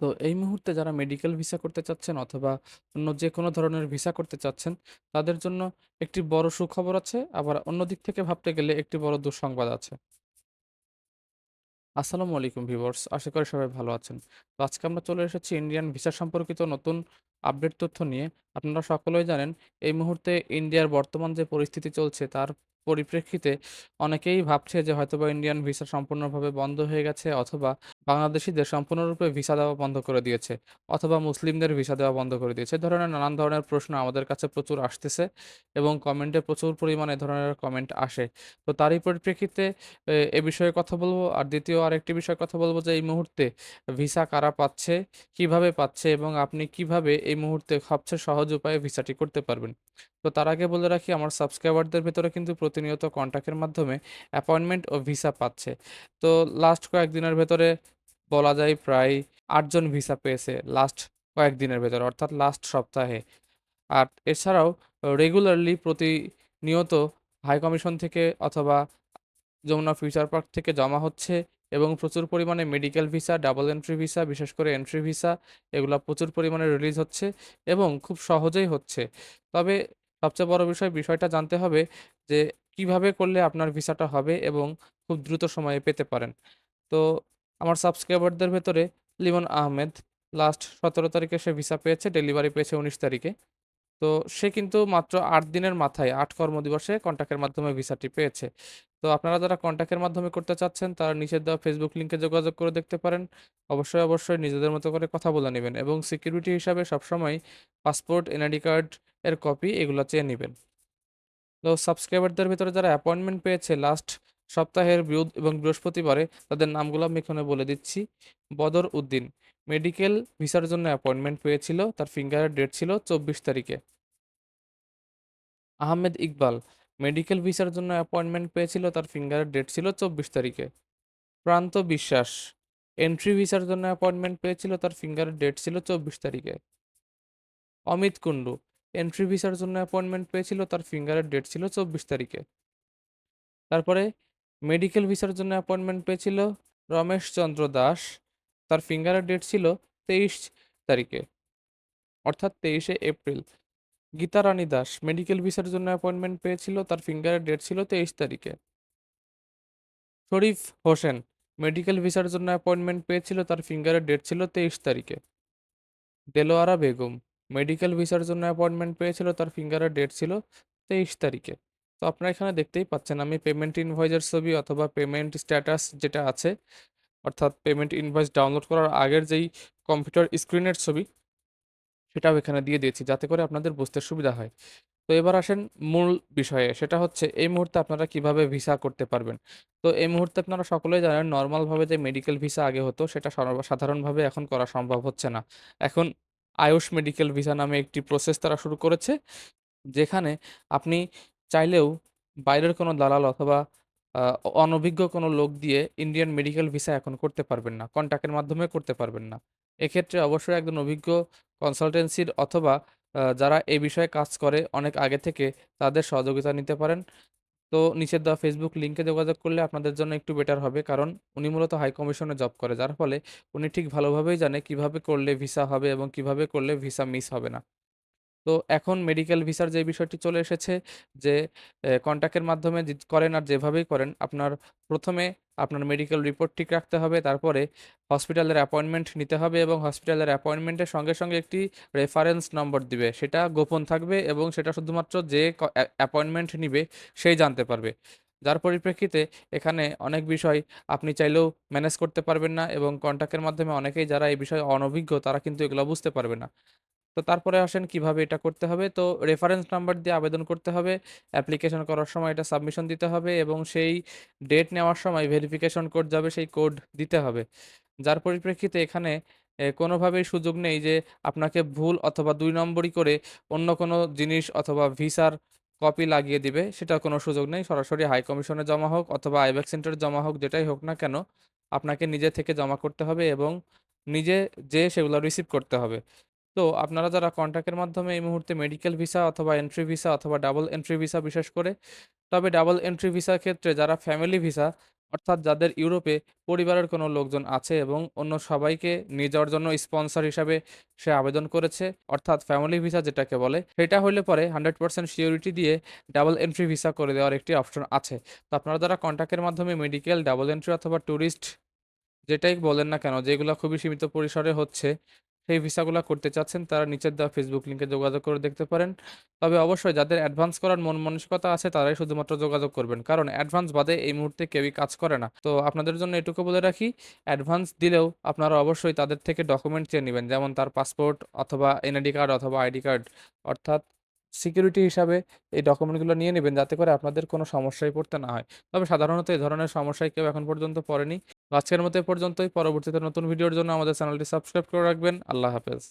তো এই মুহূর্তে যারা মেডিকেল ভিসা করতে চাচ্ছেন অথবা অন্য যে কোনো ধরনের ভিসা করতে চাচ্ছেন, তাদের জন্য একটি বড় সুখবর আছে। আবার অন্য দিক থেকে ভাবতে গেলে একটি বড় দুঃসংবাদ আছে। আসসালামু আলাইকুম ভিউয়ার্স। আশা করি সবাই ভালো আছেন। তো আজকে আমরা চলে এসেছি ইন্ডিয়ান ভিসা সম্পর্কিত নতুন আপডেট তথ্য নিয়ে। আপনারা সকলেই জানেন এই মুহূর্তে ইন্ডিয়ার বর্তমান যে পরিস্থিতি চলছে তার পরিপ্রেক্ষিতে অনেকেই ভাবছে যে হয়তোবা ইন্ডিয়ান ভিসা সম্পূর্ণভাবে বন্ধ হয়ে গেছে অথবা বাংলাদেশিদের সম্পূর্ণরূপে ভিসা দেওয়া বন্ধ করে দিয়েছে অথবা মুসলিমদের ভিসা দেওয়া বন্ধ করে দিয়েছে। ধরনের নানান ধরনের প্রশ্ন আমাদের কাছে প্রচুর আসতেছে এবং কমেন্টে প্রচুর পরিমাণে ধরনের কমেন্ট আসে। তো তারই পরিপ্রেক্ষিতে এ বিষয়ে কথা বলব। আর দ্বিতীয় আরেকটি বিষয়ে কথা বলব যে এই মুহূর্তে ভিসা কারা পাচ্ছে, কীভাবে পাচ্ছে এবং আপনি কীভাবে এই মুহূর্তে সবচেয়ে সহজ উপায়ে ভিসাটি করতে পারবেন। তো তার আগে বলে রাখি, আমার সাবস্ক্রাইবারদের ভেতরে কিন্তু প্রতিনিয়ত কন্ট্যাক্টের মাধ্যমে অ্যাপয়েন্টমেন্ট ও ভিসা পাচ্ছে। তো লাস্ট কয়েকদিনের ভেতরে বলা যায় প্রায় আটজন ভিসা পেয়েছে লাস্ট কয়েকদিনের ভেতরে, অর্থাৎ লাস্ট সপ্তাহে। আর এছাড়াও রেগুলারলি প্রতিনিয়ত হাই কমিশন থেকে অথবা যমুনা ফিউচার পার্ক থেকে জমা হচ্ছে এবং প্রচুর পরিমাণে medical visa, double entry visa, বিশেষ করে এন্ট্রি ভিসা এগুলো প্রচুর পরিমাণে রিলিজ হচ্ছে এবং খুব সহজেই হচ্ছে। তবে সবচেয়ে বড় বিষয়, বিষয়টা জানতে হবে যে কীভাবে করলে আপনার ভিসাটা হবে এবং খুব দ্রুত সময়ে পেতে পারেন। তো আমার সাবস্ক্রাইবারদের ভেতরে লিমন আহমেদ লাস্ট ১৭ তারিখে সে ভিসা পেয়েছে, ডেলিভারি পেয়েছে ১৯ তারিখে। তো সে কিন্তু মাত্র আট দিনের মাথায় ৮ কর্মদিবসে কন্ট্যাক্টের মাধ্যমে ভিসাটি পেয়েছে। তো আপনারা যারা কন্ট্যাক্টের মাধ্যমে করতে চাচ্ছেন তারা নিচের দেওয়া ফেসবুক লিংকে যোগাযোগ করে দেখতে পারেন। অবশ্যই, অবশ্যই নিজেদের মতো করে কথা বলে নেবেন এবং সিকিউরিটি হিসাবে সবসময় পাসপোর্ট, এনআইডি কার্ড এর কপি এগুলো চেয়ে নেবেন তো সাবস্ক্রাইবারদের ভেতরে যারা অ্যাপয়েন্টমেন্ট পেয়েছে লাস্ট সপ্তাহের বুধ এবং বৃহস্পতিবারে তাদের নামগুলো আমি এখানে বলে দিচ্ছি। বদর উদ্দিন মেডিকেল ভিসার জন্য অ্যাপয়েন্টমেন্ট পেয়েছিল। তার ফিঙ্গারের ডেট ছিল ২৪ তারিখে। আহমেদ ইকবাল মেডিকেল ভিসার জন্য অ্যাপয়েন্টমেন্ট পেয়েছিল। তার ফিঙ্গারের ডেট ছিল ২৪ তারিখে। প্রান্ত বিশ্বাস, এন্ট্রি ভিসার জন্য অ্যাপয়েন্টমেন্ট পেয়েছিল। তার ফিঙ্গারের ডেট ছিল ২৪ তারিখে। অমিত কুন্ডু এন্ট্রি ভিসার জন্য অ্যাপয়েন্টমেন্ট পেয়েছিল। তার ফিঙ্গারের ডেট ছিল ২৪ তারিখে। তারপরে মেডিকেল ভিসার জন্য অ্যাপয়েন্টমেন্ট পেয়েছিল রমেশ চন্দ্র দাস। তার ফিঙ্গারের ডেট ছিল ২৩ তারিখে। অর্থাৎ ২৩শে এপ্রিল। গীতা রানী দাস মেডিকেল ভিসার জন্য অ্যাপয়েন্টমেন্ট পেয়েছিল। তার ফিঙ্গারের ডেট ছিল ২৩ তারিখে। শরীফ হোসেন মেডিকেল ভিসার জন্য অ্যাপয়েন্টমেন্ট পেয়েছিল। তার ফিঙ্গারের ডেট ছিল ২৩ তারিখে। দেলোয়ারা বেগম মেডিকেল ভিসার জন্য অ্যাপয়েন্টমেন্ট পেয়েছিল। তার ফিঙ্গারের ডেট ছিল ২৩ তারিখে। তো আপনারা এখানে দেখতেই পাচ্ছেন, আমি পেমেন্ট ইনভয়েসের ছবি অথবা পেমেন্ট স্ট্যাটাস যেটা আছে, অর্থাৎ পেমেন্ট ইনভয়েস ডাউনলোড করার আগের যেই কম্পিউটার স্ক্রিনের ছবি সেটাও এখানে দিয়ে দিয়েছি, যাতে করে আপনাদের বুঝতে সুবিধা হয়। তো এবার আসেন মূল বিষয়ে, সেটা হচ্ছে এই মুহূর্তে আপনারা কীভাবে ভিসা করতে পারবেন। তো এই মুহূর্তে আপনারা সকলেই জানেন নর্মালভাবে যে মেডিকেল ভিসা আগে হতো, সেটা সাধারণভাবে এখন করা সম্ভব হচ্ছে না। এখন আয়ুষ মেডিকেল ভিসা নামে একটি প্রসেস তারা শুরু করেছে। যেখানে আপনি চাইলেও বাইরের কোনো দালাল অথবা অনভিজ্ঞ কোনো লোক দিয়ে ইন্ডিয়ান মেডিকেল ভিসা এখন করতে পারবেন না। কন্ট্যাক্টের মাধ্যমে করতে পারবেন না। এক্ষেত্রে অবশ্যই একজন অভিজ্ঞ কনসালটেন্সির অথবা যারা এই বিষয়ে কাজ করে, অনেক আগে থেকে তাদের সহযোগিতা নিতে পারেন। তো নিচের দেওয়া ফেসবুক লিঙ্কে যোগাযোগ করলে আপনাদের জন্য একটু বেটার হবে। কারণ উনি মূলত হাই কমিশনে জব করে। যার ফলে উনি ঠিক ভালোভাবেই জানে কীভাবে করলে ভিসা হবে এবং কীভাবে করলে ভিসা মিস হবে না। তো এখন মেডিকেল ভিসার যে বিষয়টি চলে এসেছে যে কন্ট্যাক্টের মাধ্যমে করেন আর যেভাবেই করেন আপনার প্রথমে আপনার মেডিকেল রিপোর্ট ঠিক রাখতে হবে। তারপরে হসপিটালের অ্যাপয়েন্টমেন্ট নিতে হবে এবং হসপিটালের অ্যাপয়েন্টমেন্টের সঙ্গে, সঙ্গে একটি রেফারেন্স নম্বর দিবে। সেটা গোপন থাকবে এবং সেটা শুধুমাত্র যে অ্যাপয়েন্টমেন্ট নিবে সেই জানতে পারবে। যার পরিপ্রেক্ষিতে এখানে অনেক বিষয় আপনি চাইলেও ম্যানেজ করতে পারবেন না এবং কন্ট্যাক্টের মাধ্যমে অনেকেই যারা এই বিষয়ে অনভিজ্ঞ তারা কিন্তু এগুলো বুঝতে পারবে না। তো তারপরে আসেন কীভাবে এটা করতে হবে। তো রেফারেন্স নাম্বার দিয়ে আবেদন করতে হবে। অ্যাপ্লিকেশন করার সময় এটা সাবমিশন দিতে হবে এবং সেই ডেট নেওয়ার সময় ভেরিফিকেশন কোড যাবে সেই কোড দিতে হবে। যার পরিপ্রেক্ষিতে এখানে কোনোভাবেই সুযোগ নেই যে আপনাকে ভুল অথবা দুই নম্বরই করে অন্য কোনো জিনিস অথবা ভিসার কপি লাগিয়ে দিবে, সেটার কোনো সুযোগ নেই। সরাসরি হাই কমিশনে জমা হোক অথবা আইব্যাক সেন্টারে জমা হোক, যেটাই হোক না কেন, আপনাকে নিজে থেকে জমা করতে হবে এবং নিজে যেয়ে সেগুলো রিসিভ করতে হবে। তো আপনারা যারা কন্ট্যাক্টের মাধ্যমে এই মুহূর্তে মেডিকেল ভিসা অথবা এন্ট্রি ভিসা অথবা ডাবল এন্ট্রি ভিসা বিশেষ করে, তবে ডাবল এন্ট্রি ভিসার ক্ষেত্রে যারা ফ্যামিলি ভিসা অর্থাৎ যাদের ইউরোপে পরিবারের কোনো লোকজন আছে এবং অন্য সবাইকে নিয়ে যাওয়ার জন্য স্পন্সর হিসাবে সে আবেদন করেছে, অর্থাৎ ফ্যামিলি ভিসা যেটাকে বলে, সেটা হলে পরে হান্ড্রেড পার্সেন্ট সিওরিটি দিয়ে ডাবল এন্ট্রি ভিসা করে দেওয়ার একটি অপশন আছে। তো আপনারা যারা কন্ট্যাক্টের মাধ্যমে মেডিকেল ডাবল এন্ট্রি অথবা ট্যুরিস্ট যেটাই বলেন না কেন, যেগুলো খুবই সীমিত পরিসরে হচ্ছে সেই ভিসাগুলো করতে চাচ্ছেন, তারা নিচের দেওয়া ফেসবুক লিঙ্কে যোগাযোগ করে দেখতে পারেন। তবে অবশ্যই যাদের অ্যাডভান্স করার মন মানসিকতা আছে, তারাই শুধুমাত্র যোগাযোগ করবেন। কারণ অ্যাডভান্স বাদে এই মুহূর্তে কেউই কাজ করে না। তো আপনাদের জন্য এটুকু বলে রাখি অ্যাডভান্স দিলেও আপনারা অবশ্যই তাদের থেকে ডকুমেন্ট চেয়ে নেবেন। যেমন তার পাসপোর্ট অথবা এনআইডি কার্ড অথবা আইডি কার্ড অর্থাৎ সিকিউরিটি হিসাবে এই ডকুমেন্টগুলো নিয়ে নেবেন, যাতে করে আপনাদের কোনো সমস্যায় পড়তে না হয়। তবে সাধারণত এই ধরনের সমস্যায় কেউ এখন পর্যন্ত পড়েনি। আজকের মতো পর্যন্তই। পরবর্তীতে নতুন ভিডিওর জন্য আমাদের চ্যানেলটি সাবস্ক্রাইব করে রাখবেন। আল্লাহ হাফেজ।